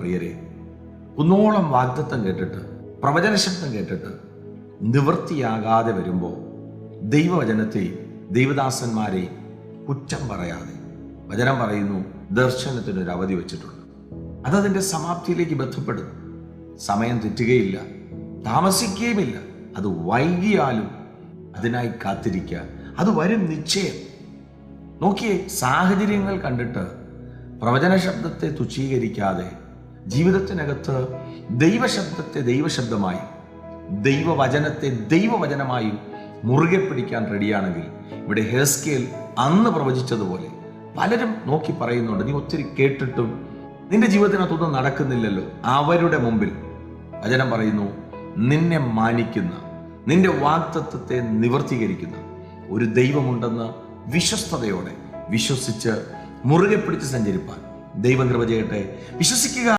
പ്രിയരെ കുന്നോളം വാഗ്ദത്തം കേട്ടിട്ട് പ്രവചന ശബ്ദം കേട്ടിട്ട് നിവൃത്തിയാകാതെ വരുമ്പോൾ ദൈവവചനത്തെ ദൈവദാസന്മാരെ കുറ്റം പറയാതെ വചനം പറയുന്നു ദർശനത്തിനൊരു അവധി വെച്ചിട്ടുണ്ട്. അതതിന്റെ സമാപ്തിയിലേക്ക് ബന്ധപ്പെടും. സമയം തെറ്റുകയില്ല താമസിക്കുകയുമില്ല അത് വൈകിയാലും അതിനായി കാത്തിരിക്കുക അത് വരും നിശ്ചയം. നോക്കിയേ സാഹചര്യങ്ങൾ കണ്ടിട്ട് പ്രവചന ശബ്ദത്തെ തുച്ഛീകരിക്കാതെ ജീവിതത്തിനകത്ത് ദൈവശബ്ദത്തെ ദൈവശബ്ദമായും ദൈവവചനത്തെ ദൈവവചനമായും മുറുകെ പിടിക്കാൻ റെഡിയാണെങ്കിൽ ഇവിടെ ഹെസ്കേൽ അന്ന് പ്രവചിച്ചതുപോലെ പലരും നോക്കി പറയുന്നുണ്ട് നീ ഒത്തിരി കേട്ടിട്ടും നിന്റെ ജീവിതത്തിനകത്തൊന്നും നടക്കുന്നില്ലല്ലോ. അവരുടെ മുമ്പിൽ വചനം പറയുന്നു നിന്നെ മാനിക്കുന്ന നിന്റെ വാക്തത്വത്തെ നിവർത്തീകരിക്കുന്ന ഒരു ദൈവമുണ്ടെന്ന് വിശ്വസ്തയോടെ വിശ്വസിച്ച് മുറുകെ പിടിച്ച് സഞ്ചരിപ്പാൻ ദൈവം ചെയ്യട്ടെ. വിശ്വസിക്കുക